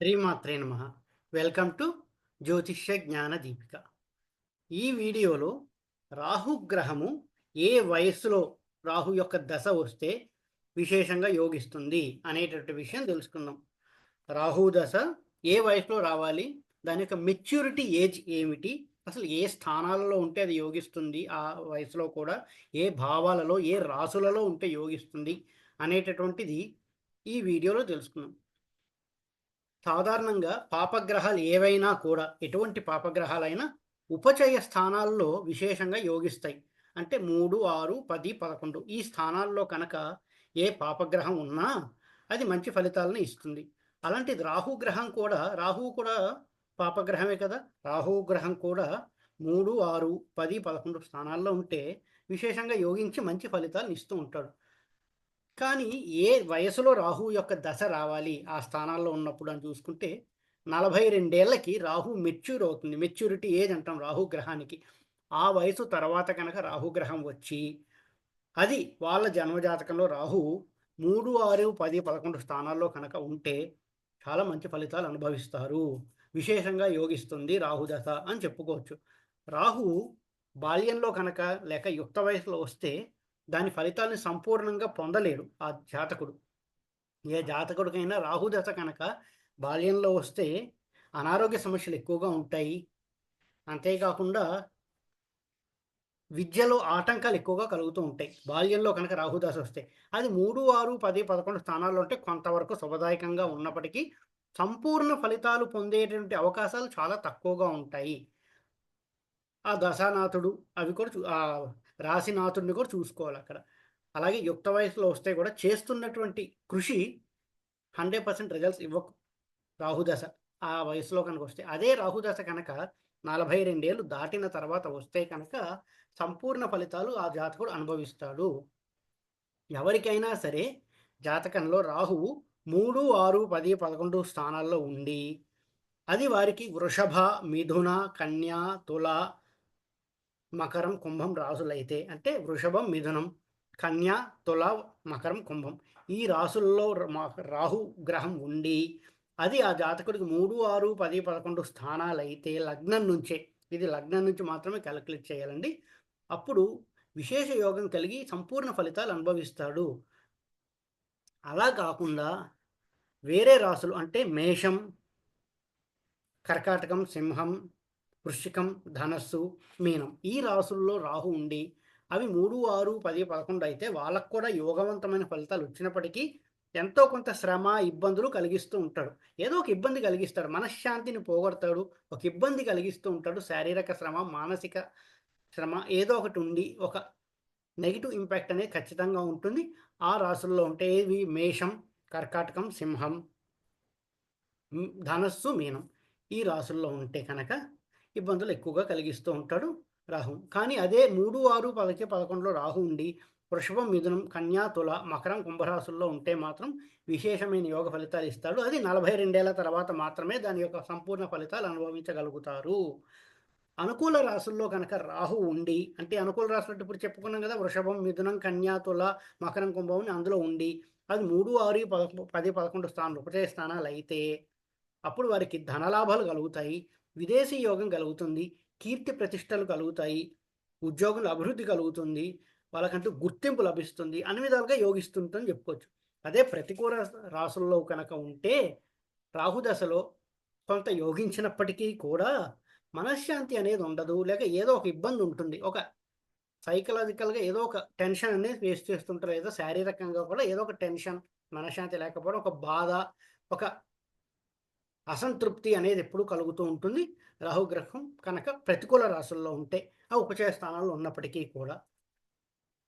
శ్రీమాత్రే నమ. Welcome to జ్యోతిష్య జ్ఞాన దీపిక. ఈ వీడియోలో రాహుగ్రహము ఏ వయస్సులో రాహు యొక్క దశ వస్తే విశేషంగా యోగిస్తుంది అనేటటువంటి విషయం తెలుసుకుందాం. రాహు దశ ఏ వయసులో రావాలి? దాని యొక్క మెచ్యూరిటీ ఏజ్ ఏమిటి? అసలు ఏ స్థానాలలో ఉంటే అది యోగిస్తుంది? ఆ వయసులో కూడా ఏ భావాలలో ఏ రాసులలో ఉంటే యోగిస్తుంది అనేటటువంటిది ఈ వీడియోలో తెలుసుకుందాం. సాధారణంగా పాపగ్రహాలు ఏవైనా కూడా ఎటువంటి పాపగ్రహాలైనా ఉపచయ స్థానాల్లో విశేషంగా యోగిస్తాయి. అంటే మూడు ఆరు పది పదకొండు ఈ స్థానాల్లో కనుక ఏ పాపగ్రహం ఉన్నా అది మంచి ఫలితాలను ఇస్తుంది. అలాంటిది రాహుగ్రహం కూడా రాహువు కూడా పాపగ్రహమే కదా రాహుగ్రహం కూడా మూడు ఆరు పది పదకొండు స్థానాల్లో ఉంటే విశేషంగా యోగించి మంచి ఫలితాలను ఇస్తూ ఉంటాడు. కానీ ఏ వయసులో రాహు యొక్క దశ రావాలి? ఆ స్థానాల్లో ఉన్నప్పుడు అని చూసుకుంటే నలభై రెండేళ్ళకి రాహు మెచ్యూర్ అవుతుంది. మెచ్యూరిటీ ఏజ్ అంటాం రాహు గ్రహానికి. ఆ వయసు తర్వాత కనుక రాహుగ్రహం వచ్చి అది వాళ్ళ జన్మజాతకంలో రాహు మూడు ఆరు పది పదకొండు స్థానాల్లో కనుక ఉంటే చాలా మంచి ఫలితాలు అనుభవిస్తారు. విశేషంగా యోగిస్తుంది రాహుదశ అని చెప్పుకోవచ్చు. రాహు బాల్యంలో కనుక లేక యుక్త వయసులో వస్తే దాని ఫలితాలను సంపూర్ణంగా పొందలేడు ఆ జాతకుడు. ఏ జాతకుడికైనా రాహుదశ కనుక బాల్యంలో వస్తే అనారోగ్య సమస్యలు ఎక్కువగా ఉంటాయి. అంతేకాకుండా విద్యలో ఆటంకాలు ఎక్కువగా కలుగుతూ ఉంటాయి. బాల్యంలో కనుక రాహుదాస్ వస్తే అది మూడు ఆరు పది పదకొండు స్థానాల్లో ఉంటే కొంతవరకు శుభదాయకంగా ఉన్నప్పటికీ సంపూర్ణ ఫలితాలు పొందేటువంటి అవకాశాలు చాలా తక్కువగా ఉంటాయి. ఆ దశానాథుడు అవి కూడా ఆ రాశినాథుడిని కూడా చూసుకోవాలి అక్కడ. అలాగే యుక్త వయసులో వస్తే కూడా చేస్తున్నటువంటి కృషి హండ్రెడ్ పర్సెంట్ రిజల్ట్స్ ఇవ్వకు. రాహుదశ ఆ వయసులో కనుక వస్తే. అదే రాహుదశ కనుక నలభై రెండేళ్ళు దాటిన తర్వాత వస్తే కనుక సంపూర్ణ ఫలితాలు ఆ జాతకుడు అనుభవిస్తాడు. ఎవరికైనా సరే జాతకంలో రాహువు మూడు ఆరు పది పదకొండు స్థానాల్లో ఉండి అది వారికి వృషభ మిథున కన్య తుల మకరం కుంభం రాసులైతే అంటే వృషభం మిథునం కన్య తుల మకరం కుంభం. ఈ రాసుల్లో రాహు గ్రహం ఉండి అది ఆ జాతకుడికి మూడు ఆరు పది పదకొండు స్థానాలు అయితే లగ్నం నుంచే ఇది లగ్నం నుంచి మాత్రమే క్యాలిక్యులేట్ చేయాలండి. అప్పుడు విశేష యోగం కలిగి సంపూర్ణ ఫలితాలు అనుభవిస్తాడు. అలా కాకుండా వేరే రాసులు అంటే మేషం కర్కాటకం సింహం వృశ్చికం ధనస్సు మీనం. ఈ రాసుల్లో రాహు ఉండి అవి మూడు ఆరు పది పదకొండు అయితే వాళ్ళకు కూడా యోగవంతమైన ఫలితాలు వచ్చినప్పటికీ ఎంతో కొంత శ్రమ ఇబ్బందులు కలిగిస్తూ ఉంటాడు. ఏదో ఒక ఇబ్బంది కలిగిస్తాడు. మనశ్శాంతిని పోగొడతాడు. ఒక ఇబ్బంది కలిగిస్తూ ఉంటాడు. శారీరక శ్రమ మానసిక శ్రమ ఏదో ఒకటి ఉండి ఒక నెగిటివ్ ఇంపాక్ట్ అనేది ఖచ్చితంగా ఉంటుంది. ఆ రాసుల్లో ఉంటే ఇవి మేషం కర్కాటకం సింహం ధనస్సు మీనం. ఈ రాసుల్లో ఉంటే కనుక ఇబ్బందులు ఎక్కువగా కలిగిస్తూ ఉంటాడు రాహు. కానీ అదే మూడు ఆరు పదకి పదకొండులో రాహు ఉండి వృషభం మిథునం కన్యా తుల మకరం కుంభరాశుల్లో ఉంటే మాత్రం విశేషమైన యోగ ఫలితాలు ఇస్తాడు. అది నలభై రెండేళ్ళ తర్వాత మాత్రమే దాని యొక్క సంపూర్ణ ఫలితాలు అనుభవించగలుగుతారు. అనుకూల రాసుల్లో కనుక రాహు ఉండి అంటే అనుకూల రాసులు ఇప్పుడు చెప్పుకున్నాం కదా వృషభం మిథునం కన్యా తుల మకరం కుంభం అందులో ఉండి అది మూడు ఆరు పద పది పదకొండు స్థానాలు ఉపచయ స్థానాలు అయితే అప్పుడు వారికి ధనలాభాలు కలుగుతాయి. విదేశీ యోగం కలుగుతుంది కీర్తి ప్రతిష్టలు కలుగుతాయి ఉద్యోగంలో అభివృద్ధి కలుగుతుంది వాళ్ళకంటూ గుర్తింపు లభిస్తుంది అన్ని విధాలుగా యోగిస్తుంటుందని చెప్పుకోవచ్చు. అదే ప్రతికూల రాసుల్లో కనుక ఉంటే రాహుదశలో కొంత యోగించినప్పటికీ కూడా మనశ్శాంతి అనేది ఉండదు లేక ఏదో ఒక ఇబ్బంది ఉంటుంది ఒక సైకలాజికల్గా ఏదో ఒక టెన్షన్ అనేది ఫేస్ చేస్తుంటారు ఏదో శారీరకంగా కూడా ఏదో ఒక టెన్షన్ మనశ్శాంతి లేకపోవడం ఒక బాధ ఒక అసంతృప్తి అనేది ఎప్పుడు కలుగుతూ ఉంటుంది. రాహుగ్రహం కనుక ప్రతికూల రాశుల్లో ఉంటే ఆ ఉపచయ స్థానాల్లో ఉన్నప్పటికీ కూడా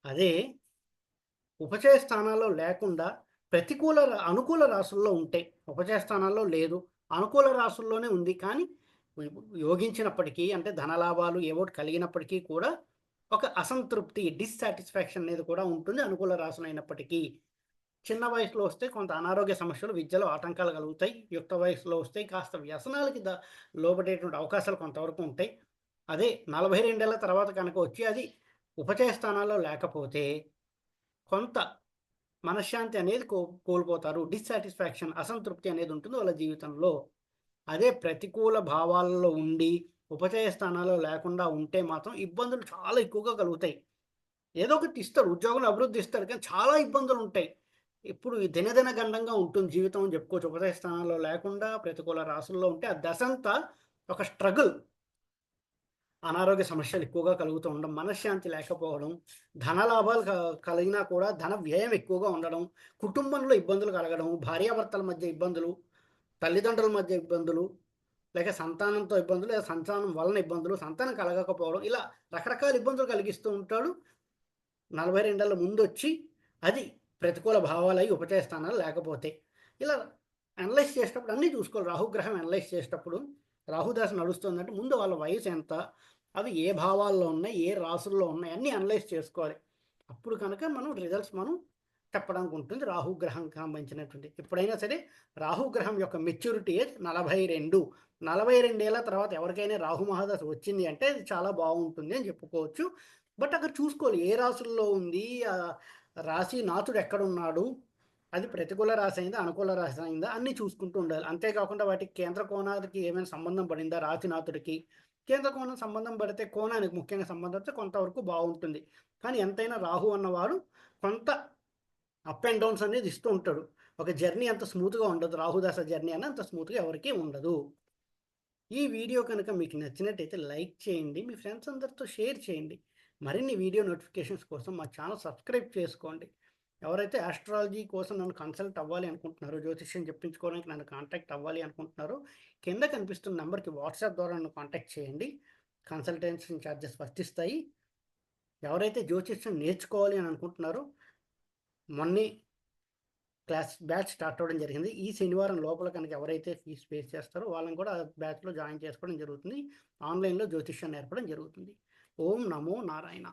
అదే ఉపచయ స్థానాల్లో లేకుండా ప్రతికూల అనుకూల రాశుల్లో ఉంటే ఉపచయ స్థానాల్లో లేదు అనుకూల రాశుల్లోనే ఉంది. కానీ యోగించినప్పటికీ అంటే ధనలాభాలు ఏవో కలిగినప్పటికీ కూడా ఒక అసంతృప్తి డిస్సాటిస్ఫాక్షన్ అనేది కూడా ఉంటుంది. అనుకూల రాశులైనప్పటికీ చిన్న వయసులో వస్తే కొంత అనారోగ్య సమస్యలు విద్యలో ఆటంకాలు కలుగుతాయి. యుక్త వయసులో వస్తే కాస్త వ్యసనాలకి ద లోబడేటువంటి అవకాశాలు కొంతవరకు ఉంటాయి. అదే నలభై రెండేళ్ళ తర్వాత కనుక వచ్చి అది ఉపచయ స్థానాల్లో లేకపోతే కొంత మనశ్శాంతి అనేది కో కోల్పోతారు. డిస్సాటిస్ఫాక్షన్ అసంతృప్తి అనేది ఉంటుంది వాళ్ళ జీవితంలో. అదే ప్రతికూల భావాలలో ఉండి ఉపచయ స్థానాల్లో లేకుండా ఉంటే మాత్రం ఇబ్బందులు చాలా ఎక్కువగా కలుగుతాయి. ఏదో ఒకటి ఇస్తారు ఉద్యోగం అభివృద్ధి ఇస్తారు కానీ చాలా ఇబ్బందులు ఉంటాయి. ఇప్పుడు దినదిన గండంగా ఉంటుంది జీవితం అని చెప్పుకోవచ్చు. ఉపదయ స్థానాల్లో లేకుండా ప్రతికూల రాసుల్లో ఉంటే ఆ దశంతా ఒక స్ట్రగుల్. అనారోగ్య సమస్యలు ఎక్కువగా కలుగుతూ ఉండడం మనశ్శాంతి లేకపోవడం ధన లాభాలు కలిగినా కూడా ధన వ్యయం ఎక్కువగా ఉండడం కుటుంబంలో ఇబ్బందులు కలగడం భార్యాభర్తల మధ్య ఇబ్బందులు తల్లిదండ్రుల మధ్య ఇబ్బందులు లేక సంతానంతో ఇబ్బందులు లేదా సంతానం వలన ఇబ్బందులు సంతానం కలగకపోవడం ఇలా రకరకాల ఇబ్బందులు కలిగిస్తూ ఉంటాడు. నలభై రెండేళ్ళ ముందు వచ్చి అది ప్రతికూల భావాలు అయి ఉపచయ లేకపోతే. ఇలా అనలైజ్ చేసేటప్పుడు అన్నీ చూసుకోవాలి. రాహుగ్రహం అనలైజ్ చేసేటప్పుడు రాహుదాస్ నడుస్తుందంటే ముందు వాళ్ళ వయసు ఎంత అవి ఏ భావాల్లో ఉన్నాయి ఏ రాసుల్లో ఉన్నాయి అన్నీ అనలైజ్ చేసుకోవాలి. అప్పుడు కనుక మనం రిజల్ట్స్ మనం చెప్పడానికి ఉంటుంది రాహుగ్రహం సంబంధించినటువంటి. ఎప్పుడైనా సరే రాహుగ్రహం యొక్క మెచ్యూరిటీ ఏజ్ నలభై రెండు. నలభై రెండేళ్ళ తర్వాత ఎవరికైనా రాహు మహాదశ వచ్చింది అంటే అది చాలా బాగుంటుంది అని చెప్పుకోవచ్చు. బట్ అక్కడ చూసుకోవాలి ఏ రాసుల్లో ఉంది రాశి నాథుడు ఎక్కడున్నాడు? అది ప్రతికూల రాశి అయిందా అనుకూల రాశి అయిందా? అన్నీ చూసుకుంటూ ఉండాలి. అంతేకాకుండా వాటికి కేంద్ర కోణానికి ఏమైనా సంబంధం పడిందా రాశినాథుడికి కేంద్ర కోణం సంబంధం పడితే కోణానికి ముఖ్యంగా సంబంధం అయితే కొంతవరకు బాగుంటుంది. కానీ ఎంతైనా రాహు అన్నవాడు కొంత అప్ అండ్ డౌన్స్ అనేది ఇస్తూ ఉంటాడు. ఒక జర్నీ అంత స్మూత్గా ఉండదు. రాహుదాస జర్నీ అని అంత స్మూత్గా ఎవరికీ ఉండదు. ఈ వీడియో కనుక మీకు నచ్చినట్టయితే లైక్ చేయండి. మీ ఫ్రెండ్స్ అందరితో షేర్ చేయండి. మరిన్ని వీడియో నోటిఫికేషన్స్ కోసం మా ఛానల్ సబ్స్క్రైబ్ చేసుకోండి. ఎవరైతే ఆస్ట్రాలజీ కోసం నన్ను కన్సల్ట్ అవ్వాలి అనుకుంటున్నారో జ్యోతిష్యం చెప్పించుకోవడానికి నన్ను కాంటాక్ట్ అవ్వాలి అనుకుంటున్నారో కింద కనిపిస్తున్న నెంబర్కి వాట్సాప్ ద్వారా నన్ను కాంటాక్ట్ చేయండి. కన్సల్టెన్సీ ఛార్జెస్ వర్తిస్తాయి. ఎవరైతే జ్యోతిష్యం నేర్చుకోవాలి అని అనుకుంటున్నారో మొన్నే క్లాస్ బ్యాచ్ స్టార్ట్ అవ్వడం జరిగింది. ఈ శనివారం లోపల కనుక ఎవరైతే ఫీజు పే చేస్తారో వాళ్ళని కూడా బ్యాచ్లో జాయిన్ చేసుకోవడం జరుగుతుంది. ఆన్లైన్లో జ్యోతిష్యం నేర్పడం జరుగుతుంది. ఓం నమో నారాయణ.